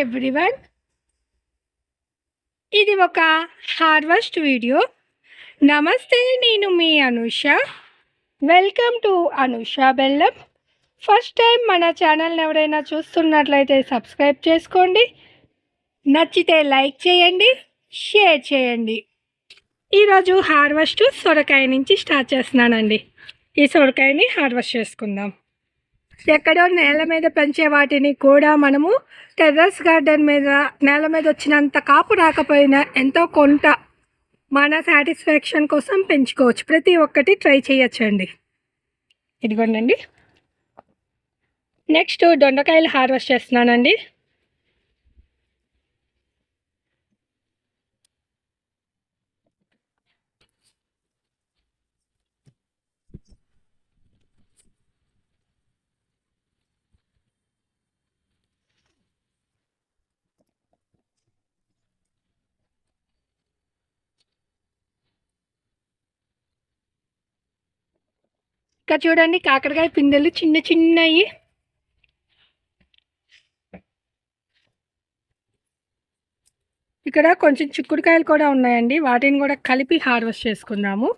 Everyone ఇది ఒక harvest video. నమస్తే నేను మీ అనుష. వెల్కమ్ టు అనుష బెల్లం. ఫస్ట్ టైం మన ఛానల్ని ఎవరైనా చూస్తున్నట్లయితే సబ్స్క్రైబ్ చేసుకోండి. నచ్చితే లైక్ చేయండి షేర్ చేయండి. ఈరోజు హార్వెస్ట్ సొరకాయ నుంచి స్టార్ట్ చేస్తున్నానండి. ఈ సొరకాయని హార్వెస్ట్ చేసుకుందాం. ఎక్కడో నేల మీద పెంచే వాటిని కూడా మనము టెర్రస్ గార్డెన్ మీద నేల మీద వచ్చినంత కాపు రాకపోయినా ఎంతో కొంత మన సాటిస్ఫాక్షన్ కోసం పెంచుకోవచ్చు. ప్రతి ఒక్కటి ట్రై చేయొచ్చండి. ఇదిగోండి నెక్స్ట్ దొండకాయలు హార్వెస్ట్ చేస్తున్నానండి. ఇక్కడ చూడండి కాకరకాయ పిందెలు చిన్న చిన్నవి ఇక్కడ కొంచెం చిక్కుడుకాయలు కూడా ఉన్నాయండి. వాటిని కూడా కలిపి హార్వెస్ట్ చేసుకుందాము.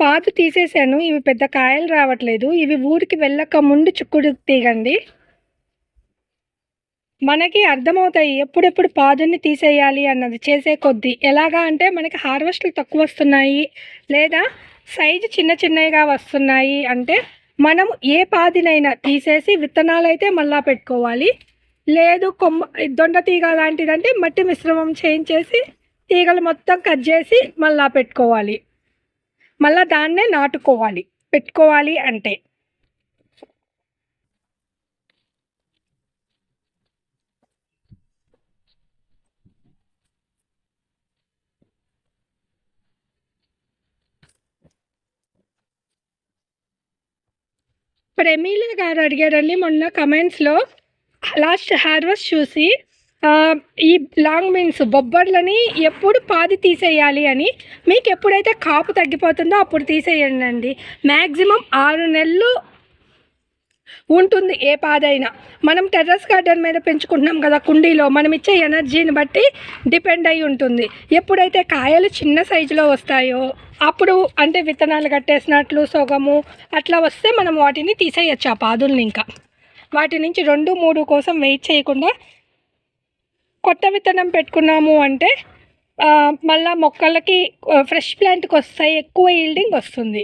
పాదు తీసేసాను. ఇవి పెద్ద కాయలు రావట్లేదు. ఇవి ఊరికి వెళ్ళక ముందు చిక్కుడు తీగండి. మనకి అర్థమవుతాయి ఎప్పుడెప్పుడు పాదుని తీసేయాలి అన్నది చేసే కొద్దీ. ఎలాగా అంటే మనకి హార్వెస్ట్లు తక్కువ వస్తున్నాయి లేదా సైజు చిన్న చిన్నగా వస్తున్నాయి అంటే మనం ఏ పాదినైనా తీసేసి విత్తనాలు అయితే మళ్ళా పెట్టుకోవాలి. లేదు కొమ్మ దొండ తీగ లాంటిదంటే మట్టి మిశ్రమం చేయించేసి తీగలు మొత్తం కట్ చేసి మళ్ళా పెట్టుకోవాలి. మళ్ళా దాన్నే నాటుకోవాలి పెట్టుకోవాలి అంటే. ప్రమీల గారు అడిగారండి మొన్న కమెంట్స్లో లాస్ట్ హార్వెస్ట్ చూసి ఈ లాంగ్ బీన్స్ బొబ్బర్లని ఎప్పుడు పాది తీసేయాలి అని మీకు ఎప్పుడైతే కాపు తగ్గిపోతుందో అప్పుడు తీసేయండి అండి. మ్యాక్సిమం ఆరు నెలలు ఉంటుంది ఏ పాదైనా. మనం టెర్రస్ గార్డెన్ మీద పెంచుకుంటున్నాం కదా కుండీలో మనం ఇచ్చే ఎనర్జీని బట్టి డిపెండ్ అయి ఉంటుంది. ఎప్పుడైతే కాయలు చిన్న సైజులో వస్తాయో అప్పుడు అంటే విత్తనాలు కట్టేసినట్లు సొగము అట్లా వస్తే మనం వాటిని తీసేయచ్చు ఆ పాదుల్ని ఇంకా. వాటి నుంచి రెండు మూడు కోసం వెయిట్ చేయకుండా కొత్త విత్తనం పెట్టుకున్నాము అంటే మళ్ళీ మళ్ళా మొక్కలకి ఫ్రెష్ ప్లాంట్కి వస్తాయి ఎక్కువ ఈల్డింగ్ వస్తుంది.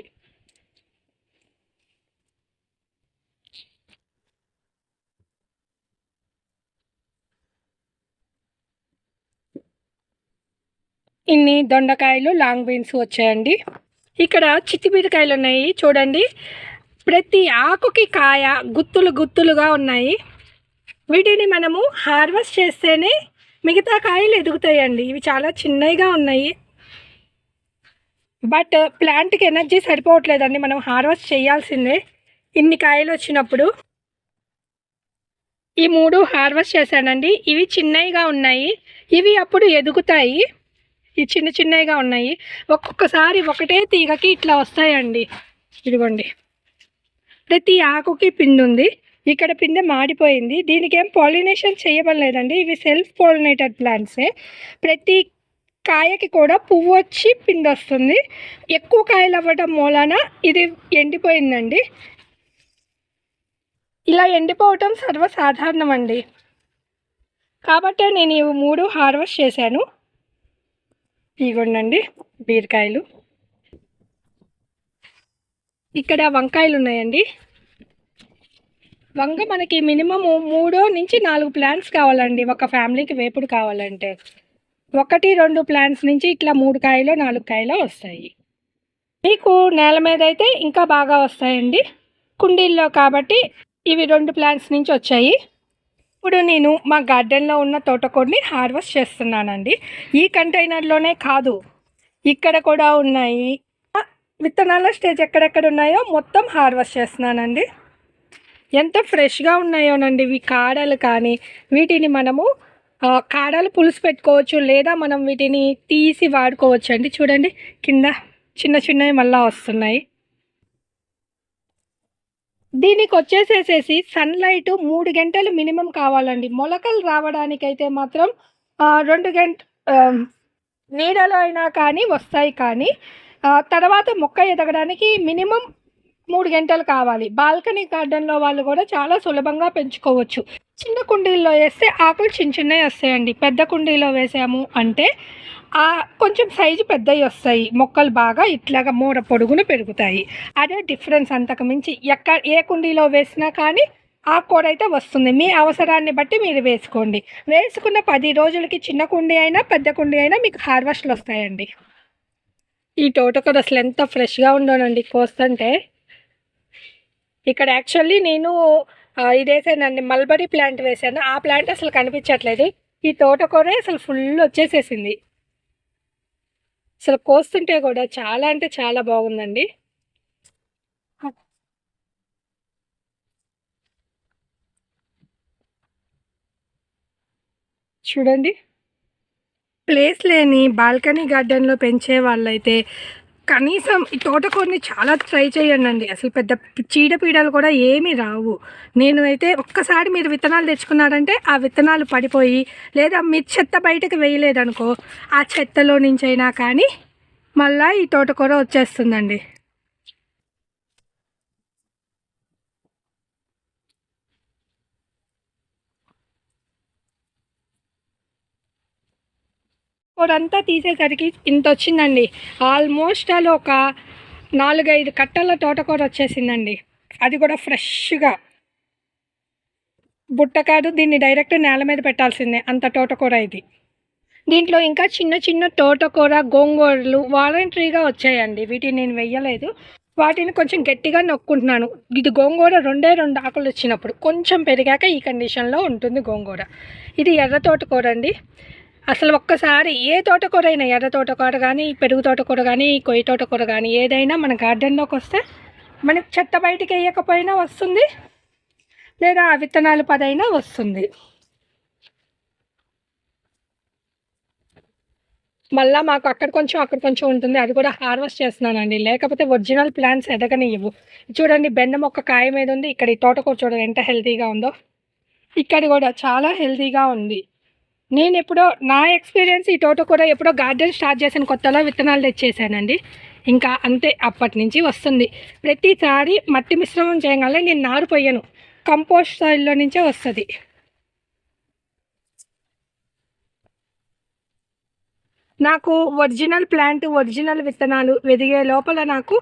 ఇన్ని దొండకాయలు లాంగ్ బీన్స్ వచ్చాయండి. ఇక్కడ చిత్తిబీరకాయలు ఉన్నాయి చూడండి. ప్రతి ఆకుకి కాయ గుత్తులు గుత్తులుగా ఉన్నాయి. వీటిని మనము హార్వెస్ట్ చేస్తేనే మిగతా కాయలు ఎదుగుతాయండి. ఇవి చాలా చిన్నవిగా ఉన్నాయి. బట్ ప్లాంట్కి ఎనర్జీ సరిపోవట్లేదండి మనం హార్వెస్ట్ చేయాల్సిందే. ఇన్ని కాయలు వచ్చినప్పుడు. ఈ మూడు హార్వెస్ట్ చేశానండి. ఇవి చిన్నవిగా ఉన్నాయి. ఇవి అప్పుడు ఎదుగుతాయి. ఈ చిన్న చిన్నవిగా ఉన్నాయి. ఒక్కొక్కసారి ఒకటే తీగకి ఇట్లా వస్తాయండి. ఇదిగోండి. ప్రతి ఆకుకి పిండి ఉంది. ఇక్కడ పిందె మాడిపోయింది. దీనికి ఏం పాలినేషన్ చేయబడలేదండి. ఇవి సెల్ఫ్ పాలినేటెడ్ ప్లాంట్సే ప్రతి కాయకి కూడా పువ్వు వచ్చి పిండి వస్తుంది. ఎక్కువ కాయలు అవ్వడం మూలాన ఇది ఎండిపోయిందండి. ఇలా ఎండిపోవటం సర్వసాధారణం అండి కాబట్టే నేను ఇవి మూడు హార్వెస్ట్ చేశాను. ఇగోండి బీరకాయలు. ఇక్కడ వంకాయలు ఉన్నాయండి వంగ మనకి మినిమము మూడో నుంచి నాలుగు ప్లాంట్స్ కావాలండి. ఒక ఫ్యామిలీకి వేపుడు కావాలంటే. ఒకటి రెండు ప్లాంట్స్ నుంచి ఇట్లా మూడు కాయలు నాలుగు కాయలు వస్తాయి. మీకు నేల మీద అయితే ఇంకా బాగా వస్తాయండి. కుండీల్లో కాబట్టి ఇవి రెండు ప్లాంట్స్ నుంచి వచ్చాయి. ఇప్పుడు నేను మా గార్డెన్లో ఉన్న తోటకూరని హార్వెస్ట్ చేస్తున్నానండి. ఈ కంటైనర్లోనే కాదు ఇక్కడ కూడా ఉన్నాయి. విత్తనాల స్టేజ్ ఎక్కడెక్కడ ఉన్నాయో మొత్తం హార్వెస్ట్ చేస్తున్నానండి. ఎంత ఫ్రెష్గా ఉన్నాయోనండి ఇవి కాడలు కానీ వీటిని మనము కాడలు పులుసు పెట్టుకోవచ్చు లేదా మనం వీటిని తీసి వాడుకోవచ్చు అండి చూడండి కింద చిన్న చిన్నవి మళ్ళీ వస్తున్నాయి. దీనికి వచ్చేసేసేసి సన్లైట్ మూడు గంటలు మినిమం కావాలండి. మొలకలు రావడానికైతే మాత్రం రెండు గంట నీడలు నీడలో అయినా కానీ వస్తాయి కానీ తర్వాత మొక్క ఎదగడానికి మినిమం మూడు గంటలు కావాలి. బాల్కనీ గార్డెన్లో వాళ్ళు కూడా చాలా సులభంగా పెంచుకోవచ్చు. చిన్న కుండీల్లో వేస్తే ఆకులు చిన్న చిన్నవి వస్తాయండి. పెద్ద కుండీలో వేసాము అంటే కొంచెం సైజు పెద్దవి వస్తాయి. మొక్కలు బాగా ఇట్లాగా మూర పొడుగున పెరుగుతాయి. అదే డిఫరెన్స్ అంతకు మించి ఎక్కడ ఏ కుండీలో వేసినా కానీ ఆకుకూర అయితే వస్తుంది. మీ అవసరాన్ని బట్టి మీరు వేసుకోండి. వేసుకున్న పది రోజులకి చిన్న కుండీ అయినా పెద్ద కుండీ అయినా మీకు హార్వెస్ట్లు వస్తాయండి. ఈ తోటకూర అసలు ఎంత ఫ్రెష్గా ఉండోనండి కోస్తుంటే ఇక్కడ యాక్చువల్లీ నేను ఇదేసానండి మల్బరీ ప్లాంట్ వేసాను ఆ ప్లాంట్ అసలు కనిపించట్లేదు. ఈ తోటకూర అసలు ఫుల్ వచ్చేసేసింది. అసలు కోస్తుంటే కూడా చాలా అంటే చాలా బాగుందండి. చూడండి. ప్లేస్ లేని బాల్కనీ గార్డెన్లో పెంచే వాళ్ళైతే కనీసం ఈ తోటకూరని చాలా ట్రై చేయండి అసలు పెద్ద చీడపీడలు కూడా ఏమీ రావు. నేను అయితే ఒక్కసారి మీరు విత్తనాలు తెచ్చుకున్నారంటే ఆ విత్తనాలు పడిపోయి లేదా మీ చెత్త బయటకు వేయలేదనుకో ఆ చెత్తలో నుంచి అయినా కానీ మళ్ళీ ఈ తోటకూర వచ్చేస్తుందండి. కూరంతా తీసేసరికి ఇంత వచ్చిందండి ఆల్మోస్ట్ అలా ఒక నాలుగైదు కట్టల తోటకూర వచ్చేసిందండి. అది కూడా ఫ్రెష్గా. బుట్ట కాదు దీన్ని డైరెక్ట్ నేల మీద పెట్టాల్సిందే అంత తోటకూర ఇది. దీంట్లో ఇంకా చిన్న చిన్న తోటకూర గోంగూరలు వాలంటరీగా వచ్చాయండి. వీటిని నేను వెయ్యలేదు. వాటిని కొంచెం గట్టిగా నొక్కుంటున్నాను. ఇది గోంగూర రెండే రెండు ఆకులు వచ్చినప్పుడు కొంచెం పెరిగాక ఈ కండిషన్లో ఉంటుంది గోంగూర. ఇది ఎర్ర తోటకూర అండి. అసలు ఒక్కసారి ఏ తోటకూరైనా అయినా ఎర్ర తోటకూర కానీ పెరుగు తోటకూర కానీ కొయ్య తోటకూర కానీ ఏదైనా మన గార్డెన్లోకి వస్తే మనకి చెత్త బయటికి వేయకపోయినా వస్తుంది. లేదా విత్తనాలు పదైనా వస్తుంది. మళ్ళీ మాకు అక్కడ కొంచెం అక్కడ కొంచెం ఉంటుంది. అది కూడా హార్వెస్ట్ చేస్తున్నానండి. లేకపోతే ఒరిజినల్ ప్లాంట్స్ ఎదగనివ్వు. చూడండి బెండ మొక్క కాయ మీద ఉంది. ఇక్కడ ఈ తోటకూర చూడండి ఎంత హెల్తీగా ఉందో. ఇక్కడ కూడా చాలా హెల్తీగా ఉంది. నేను ఎప్పుడో నా ఎక్స్పీరియన్స్ ఈ తోటకూర ఎప్పుడో గార్డెన్ స్టార్ట్ చేసిన కొత్తలో విత్తనాలు తెచ్చేసానండి. ఇంకా అంతే అప్పటి నుంచి వస్తుంది. ప్రతిసారి మట్టి మిశ్రమం చేయగానే నేను నారు పోయాను కంపోస్ట్ సాయిల్లో నుంచే వస్తుంది. నాకు ఒరిజినల్ ప్లాంట్ ఒరిజినల్ విత్తనాలు వెదిగే లోపల నాకు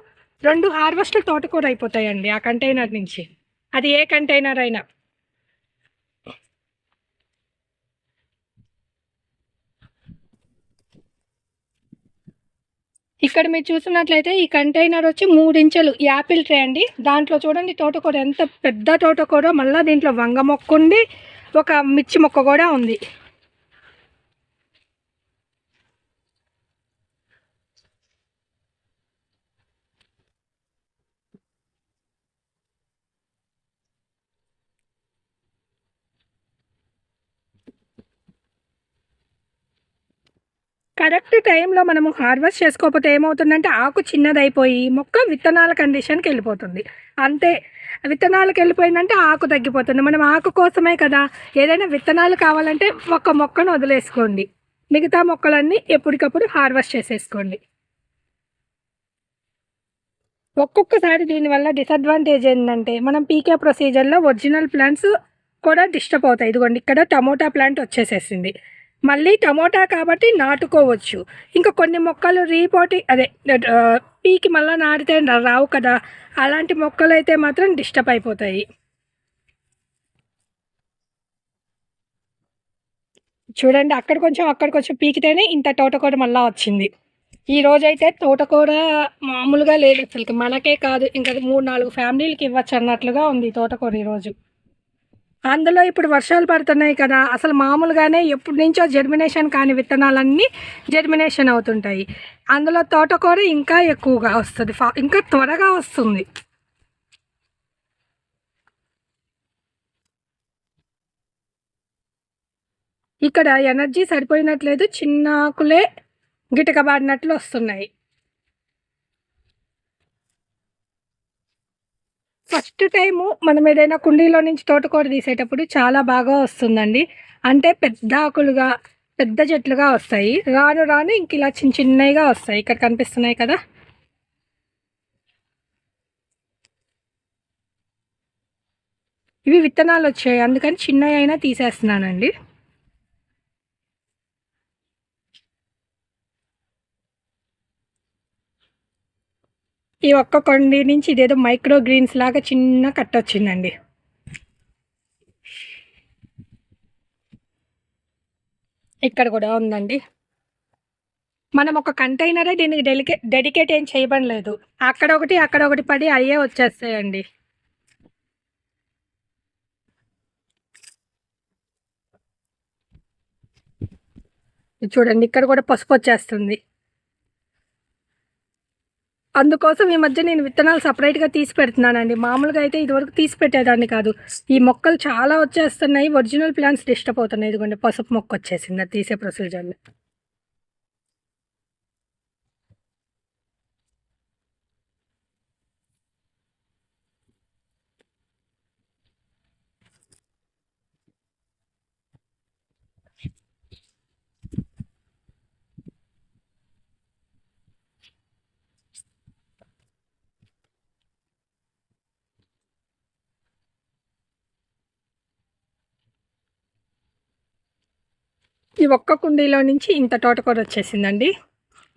రెండు హార్వెస్ట్లు తోటకూర అయిపోతాయండి ఆ కంటైనర్ నుంచి. అది ఏ కంటైనర్ అయినా. ఇక్కడ మీరు చూసినట్లయితే ఈ కంటైనర్ వచ్చి మూడించెలు యాపిల్ ట్రే అండి. దాంట్లో చూడండి తోటకూర ఎంత పెద్ద తోటకూర. మళ్ళీ దీంట్లో వంగ మొక్క ఉంది ఒక మిర్చి మొక్క కూడా ఉంది. కరెక్ట్ టైంలో మనము హార్వెస్ట్ చేసుకోకపోతే ఏమవుతుందంటే ఆకు చిన్నదైపోయి మొక్క విత్తనాల కండిషన్కి వెళ్ళిపోతుంది. అంతే. విత్తనాలకు వెళ్ళిపోయిందంటే ఆకు తగ్గిపోతుంది. మనం ఆకు కోసమే కదా. ఏదైనా విత్తనాలు కావాలంటే ఒక మొక్కను వదిలేసుకోండి. మిగతా మొక్కలన్నీ ఎప్పటికప్పుడు హార్వెస్ట్ చేసేసుకోండి. ఒక్కొక్కసారి దీనివల్ల డిసడ్వాంటేజ్ ఏంటంటే మనం పీకే ప్రొసీజర్లో ఒరిజినల్ ప్లాంట్స్ కూడా డిస్టర్బ్ అవుతాయి. ఇదిగోండి ఇక్కడ టమోటా ప్లాంట్ వచ్చేసేసింది. మళ్ళీ టమోటా కాబట్టి నాటుకోవచ్చు. ఇంకా కొన్ని మొక్కలు రీపోటి అదే పీకి మళ్ళీ నాటితే రావు కదా. అలాంటి మొక్కలు అయితే మాత్రం డిస్టర్బ్ అయిపోతాయి. చూడండి అక్కడ కొంచెం అక్కడ కొంచెం పీకితేనే ఇంత తోటకూర మళ్ళా వచ్చింది. ఈ రోజైతే తోటకూర మామూలుగా లేదు అసలుకి. మనకే కాదు. ఇంకా మూడు నాలుగు ఫ్యామిలీలకి ఇవ్వచ్చు అన్నట్లుగా ఉంది తోటకూర ఈరోజు. అందులో ఇప్పుడు వర్షాలు పడుతున్నాయి కదా అసలు మామూలుగానే ఎప్పటి నుంచో జర్మినేషన్ కాని విత్తనాలన్నీ జర్మినేషన్ అవుతుంటాయి. అందులో తోటకూర ఇంకా ఎక్కువగా వస్తుంది ఫా ఇంకా త్వరగా వస్తుంది. ఇక్కడ ఎనర్జీ సరిపోయినట్లేదు చిన్న ఆకులే గిటకబాడినట్లు వస్తున్నాయి. ఫస్ట్ టైము మనం ఏదైనా కుండీలో నుంచి తోటకూర తీసేటప్పుడు చాలా బాగా వస్తుందండి. అంటే పెద్ద ఆకులుగా పెద్ద చెట్లుగా వస్తాయి. రాను రాను ఇంక ఇలా చిన్న చిన్నగా వస్తాయి. ఇక్కడ కనిపిస్తున్నాయి కదా? ఇవి విత్తనాలు వచ్చాయి. అందుకని చిన్నవి అయినా తీసేస్తున్నానండి. ఈ ఒక్క కొండి నుంచి ఇదేదో మైక్రో గ్రీన్స్ లాగా చిన్న కట్ వచ్చిందండి. ఇక్కడ కూడా ఉందండి. మనం ఒక కంటైనరే దీనికి డెలికే డెడికేట్ ఏం చేయబడలేదు అక్కడ ఒకటి అక్కడ ఒకటి పడి అయ్యే వచ్చేస్తాయండి. చూడండి ఇక్కడ కూడా పసుపు వచ్చేస్తుంది. అందుకోసం ఈ మధ్య నేను విత్తనాలు సపరేట్గా తీసి పెడుతున్నానండి. మామూలుగా అయితే ఇదివరకు తీసి పెట్టేదాన్ని కాదు. ఈ మొక్కలు చాలా వచ్చేస్తున్నాయి. ఒరిజినల్ ప్లాంట్స్ డిస్టర్బ్ అవుతున్నాయి ఇదిగోండి పసుపు మొక్క వచ్చేసింది. అది తీసే ప్రొసీజర్లో ఈ ఒక్క కుండీలో నుంచి ఇంత తోటకూర వచ్చేసిందండి.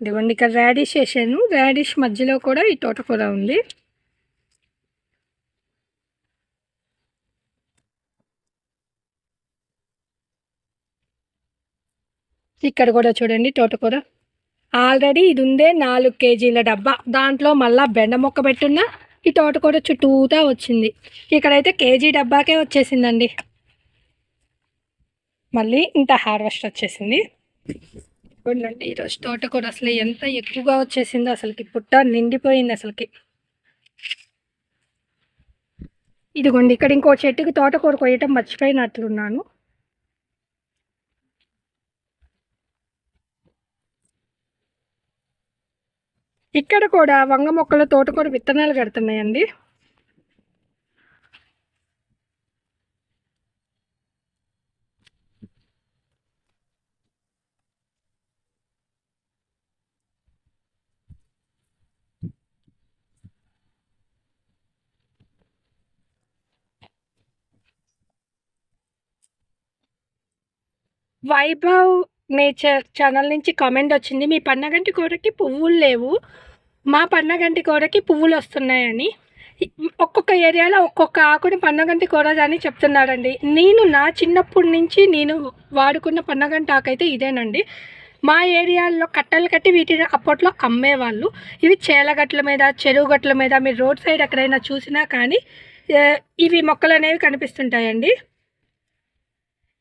ఇదిగోండి ఇక్కడ ర్యాడిష్ వేసాను. ర్యాడిష్ మధ్యలో కూడా ఈ తోటకూర ఉంది. ఇక్కడ కూడా చూడండి తోటకూర. ఆల్రెడీ ఇది ఉందే నాలుగు కేజీల డబ్బా. దాంట్లో మళ్ళా బెండ మొక్క పెట్టున్నా ఈ తోటకూర చుట్టూతా వచ్చింది. ఇక్కడైతే కేజీ డబ్బాకే వచ్చేసిందండి. మళ్ళీ ఇంత హార్వెస్ట్ వచ్చేసింది. చూడండి ఈరోజు తోటకూర అసలు ఎంత ఎక్కువగా వచ్చేసిందో అసలుకి పుట్ట నిండిపోయింది అసలుకి. ఇదిగోండి ఇక్కడ ఇంకో చెట్టుకి తోటకూర కొయ్యటం మర్చిపోయినట్లున్నాను ఇక్కడ కూడా వంగ మొక్కలు తోటకూర విత్తనాలు కడుతున్నాయండి. వైభవ్ నేచర్ ఛానల్ నుంచి కామెంట్ వచ్చింది మీ పన్నగంటి కూరకి పువ్వులు లేవు. మా పన్నగంటి కూరకి పువ్వులు వస్తున్నాయని. ఒక్కొక్క ఏరియాలో ఒక్కొక్క ఆకుని పన్నగంటి కూర అని చెప్తున్నారండి నేను నా చిన్నప్పటి నుంచి నేను వాడుకున్న పన్నగంటి ఆకు అయితే ఇదేనండి. మా ఏరియాల్లో కట్టలు కట్టి వీటిని అప్పట్లో అమ్మేవాళ్ళు. ఇవి చేలగట్ల మీద చెరువు గట్ల మీద మీరు రోడ్ సైడ్ ఎక్కడైనా చూసినా కానీ ఇవి మొక్కలు అనేవి కనిపిస్తుంటాయండి.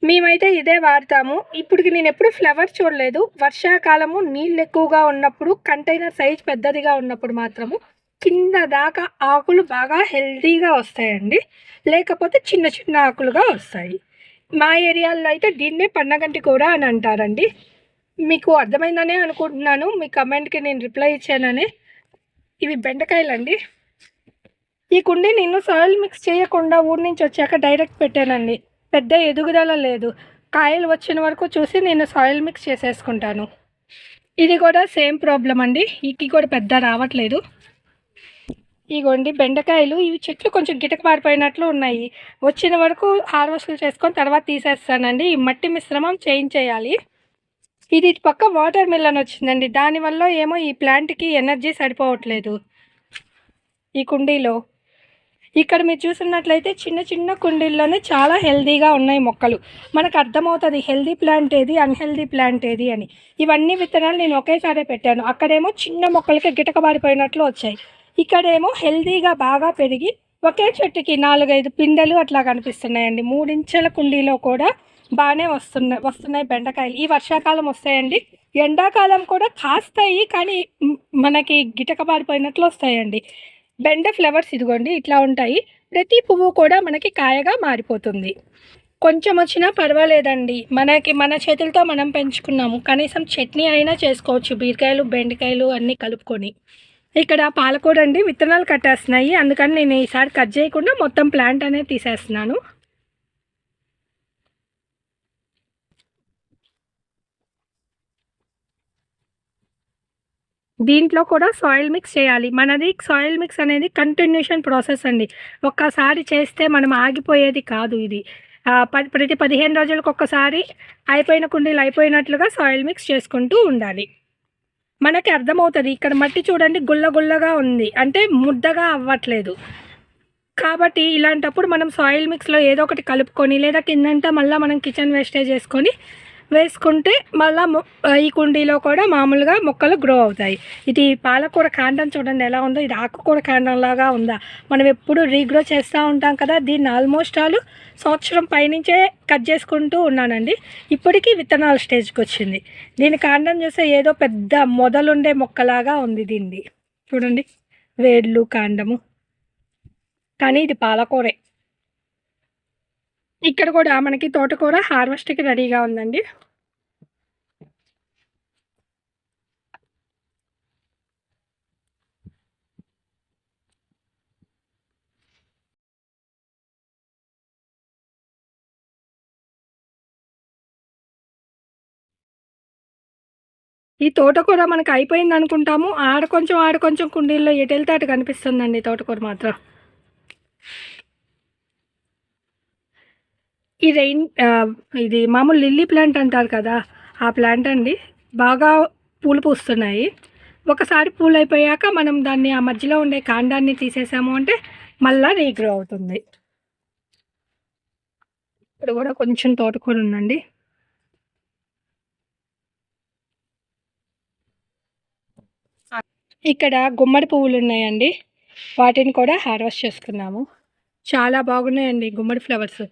మేమైతే ఇదే వాడతాము. ఇప్పటికి నేను ఎప్పుడు ఫ్లవర్ చూడలేదు. వర్షాకాలము నీళ్ళు ఎక్కువగా ఉన్నప్పుడు కంటైనర్ సైజ్ పెద్దదిగా ఉన్నప్పుడు మాత్రము కింద దాకా ఆకులు బాగా హెల్తీగా వస్తాయండి. లేకపోతే చిన్న చిన్న ఆకులుగా వస్తాయి. మా ఏరియాలో అయితే దీన్నే పన్నగంటి కూర అని అంటారండి. మీకు అర్థమైందనే అనుకుంటున్నాను. మీ కమెంట్కి నేను రిప్లై ఇచ్చానని. ఇవి బెండకాయలండి. ఈ కుండీ నేను సాయిల్ మిక్స్ చేయకుండా ఊరి నుంచి వచ్చాక డైరెక్ట్ పెట్టానండి. పెద్ద ఎదుగుదల లేదు. కాయలు వచ్చిన వరకు చూసి నేను సాయిల్ మిక్స్ చేసేసుకుంటాను. ఇది కూడా సేమ్ ప్రాబ్లం అండి. ఇకి కూడా పెద్ద రావట్లేదు. ఇగోండి బెండకాయలు. ఇవి చెట్లు కొంచెం గిటక పారిపోయినట్లు ఉన్నాయి. వచ్చిన వరకు హార్వెస్ట్లు చేసుకొని తర్వాత తీసేస్తానండి. ఈ మట్టి మిశ్రమం చేయించేయాలి ఇది ఇటు పక్క వాటర్ మిల్లన్ వచ్చిందండి. దానివల్ల ఏమో ఈ ప్లాంట్కి ఎనర్జీ సరిపోవట్లేదు. ఈ కుండీలో. ఇక్కడ మీరు చూసినట్లయితే చిన్న చిన్న కుండీల్లోనే చాలా హెల్దీగా ఉన్నాయి మొక్కలు. మనకు అర్థమవుతుంది హెల్దీ ప్లాంట్ ఏది అన్హెల్దీ ప్లాంట్ ఏది అని. ఇవన్నీ విత్తనాలు నేను ఒకేసారి పెట్టాను. అక్కడేమో చిన్న మొక్కలకి గిటకబారిపోయినట్లు వచ్చాయి. ఇక్కడేమో హెల్దీగా బాగా పెరిగి ఒకే చెట్టుకి నాలుగైదు పిందెలు అట్లా కనిపిస్తున్నాయండి. మూడించెల కుండీలో కూడా బాగానే వస్తున్నాయి వస్తున్నాయి బెండకాయలు. ఈ వర్షాకాలం వస్తాయండి. ఎండాకాలం కూడా కాస్తాయి కానీ మనకి గిటకబారిపోయినట్లు వస్తాయండి. బెండ ఫ్లవర్స్ ఇదిగోండి ఇట్లా ఉంటాయి. ప్రతి పువ్వు కూడా మనకి కాయగా మారిపోతుంది. కొంచెం వచ్చినా పర్వాలేదండి. మనకి మన చేతులతో మనం పెంచుకున్నాము. కనీసం చట్నీ అయినా చేసుకోవచ్చు. బీరకాయలు బెండకాయలు అన్నీ కలుపుకొని. ఇక్కడ పాలకూర అండి విత్తనాలు కట్టేస్తున్నాయి. అందుకని నేను ఈసారి కట్ చేయకుండా మొత్తం ప్లాంట్ అనేది తీసేస్తున్నాను. దీంట్లో కూడా సాయిల్ మిక్స్ చేయాలి. మనది సాయిల్ మిక్స్ అనేది కంటిన్యూషన్ ప్రాసెస్ అండి. ఒక్కసారి చేస్తే మనం ఆగిపోయేది కాదు ఇది. పది ప్రతి పదిహేను రోజులకు ఒక్కసారి అయిపోయిన కుండీలు అయిపోయినట్లుగా సాయిల్ మిక్స్ చేసుకుంటూ ఉండాలి. మనకి అర్థమవుతుంది. ఇక్కడ మట్టి చూడండి గుల్ల గుల్లగా ఉంది. అంటే ముద్దగా అవ్వట్లేదు. కాబట్టి ఇలాంటప్పుడు మనం సాయిల్ మిక్స్లో ఏదో ఒకటి కలుపుకొని లేదా కిందంతా మళ్ళీ మనం కిచెన్ వేస్టేజ్ చేసుకొని వేసుకుంటే మళ్ళీ ఈ కుండీలో కూడా మామూలుగా మొక్కలు గ్రో అవుతాయి. ఇది పాలకూర కాండం చూడండి ఎలా ఉందో ఇది ఆకుకూర కాండం లాగా ఉందా. మనం ఎప్పుడు రీగ్రో చేస్తూ ఉంటాం కదా దీన్ని ఆల్మోస్ట్ ఆల్ సంవత్సరం పైనుంచే కట్ చేసుకుంటూ ఉన్నానండి. ఇప్పటికీ విత్తనాల స్టేజ్కి వచ్చింది. దీని కాండం చూస్తే ఏదో పెద్ద మొదలుండే మొక్కలాగా ఉంది దీన్ని. చూడండి వేర్లు కాండము. కానీ ఇది పాలకూరే. ఇక్కడ కూడా మనకి తోటకూర హార్వెస్ట్కి రెడీగా ఉందండి. ఈ తోటకూర మనకి అయిపోయింది అనుకుంటాము. ఆడ కొంచెం ఆడ కొంచెం కుండీల్లో ఎటు వెళ్తే అటు కనిపిస్తుందండి తోటకూర మాత్రం. ఈ రెయిన్ ఇది మామూలు లిల్లీ ప్లాంట్ అంటారు కదా ఆ ప్లాంట్ అండి. బాగా పూలు పూస్తున్నాయి. ఒకసారి పూలు అయిపోయాక మనం దాన్ని ఆ మధ్యలో ఉండే కాండాన్ని తీసేసాము అంటే మళ్ళా రీగ్రో అవుతుంది. ఇక్కడ కూడా కొంచెం తోటకూర ఉందండి. ఇక్కడ గుమ్మడి పువ్వులు ఉన్నాయండి. వాటిని కూడా హార్వెస్ట్ చేసుకున్నాము. చాలా బాగున్నాయండి గుమ్మడి ఫ్లవర్స్.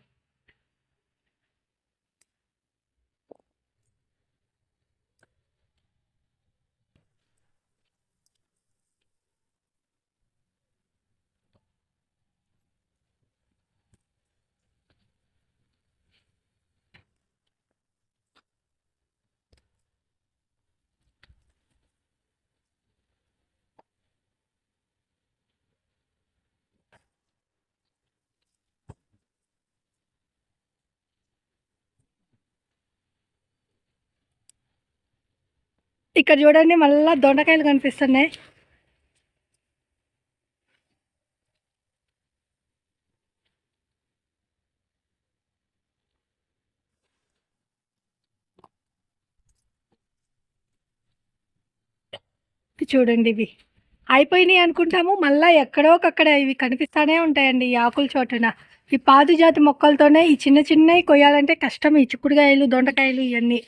ఇక్కడ చూడండి మళ్ళీ దొండకాయలు కనిపిస్తున్నాయి. చూడండి ఇవి. అయిపోయినాయి అనుకుంటాము మళ్ళీ ఎక్కడో ఒకక్కడ ఇవి కనిపిస్తానే ఉంటాయండి ఈ ఆకుల చోటున. ఈ పాదు జాతి మొక్కలతోనే ఈ చిన్న చిన్నవి కొయ్యాలంటే కష్టం ఈ చిక్కుడుకాయలు దొండకాయలు ఇవన్నీ.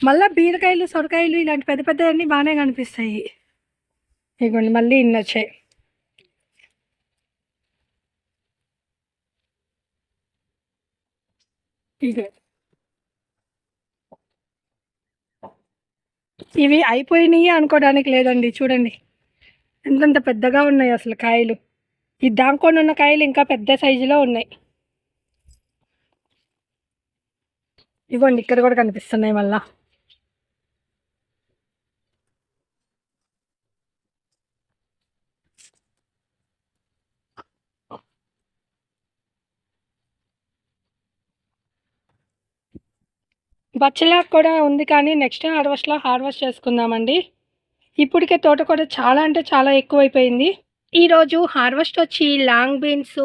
మళ్ళీ బీరకాయలు సొరకాయలు ఇలాంటి పెద్ద పెద్దవన్నీ బాగానే కనిపిస్తాయి. ఇగోండి మళ్ళీ ఇన్ని వచ్చాయి ఇదే ఇవి అయిపోయినాయి అనుకోవడానికి లేదండి చూడండి. ఎంతంత పెద్దగా ఉన్నాయి అసలు కాయలు. ఈ దాంకొని ఉన్న కాయలు ఇంకా పెద్ద సైజులో ఉన్నాయి. ఇవ్వండి ఇక్కడ కూడా కనిపిస్తున్నాయి మళ్ళీ. బచ్చలాకు కూడా ఉంది కానీ నెక్స్ట్ హార్వెస్ట్లో హార్వెస్ట్ చేసుకుందామండి. ఇప్పటికే తోట కూడా చాలా అంటే చాలా ఎక్కువైపోయింది. ఈరోజు హార్వెస్ట్ వచ్చి లాంగ్ బీన్స్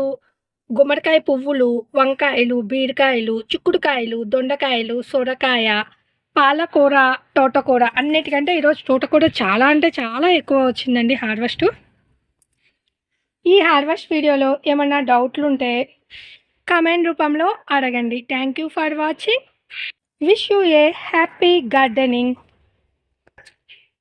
గుమ్మడికాయ పువ్వులు వంకాయలు బీరకాయలు చిక్కుడుకాయలు దొండకాయలు సొరకాయ పాలకూర తోటకూర అన్నిటికంటే ఈరోజు తోటకూర చాలా అంటే చాలా ఎక్కువ వచ్చిందండి హార్వెస్ట్. ఈ హార్వెస్ట్ వీడియోలో ఏమన్నా డౌట్లు ఉంటే కామెంట్ రూపంలో అడగండి. Thank you for watching. Wish you a happy gardening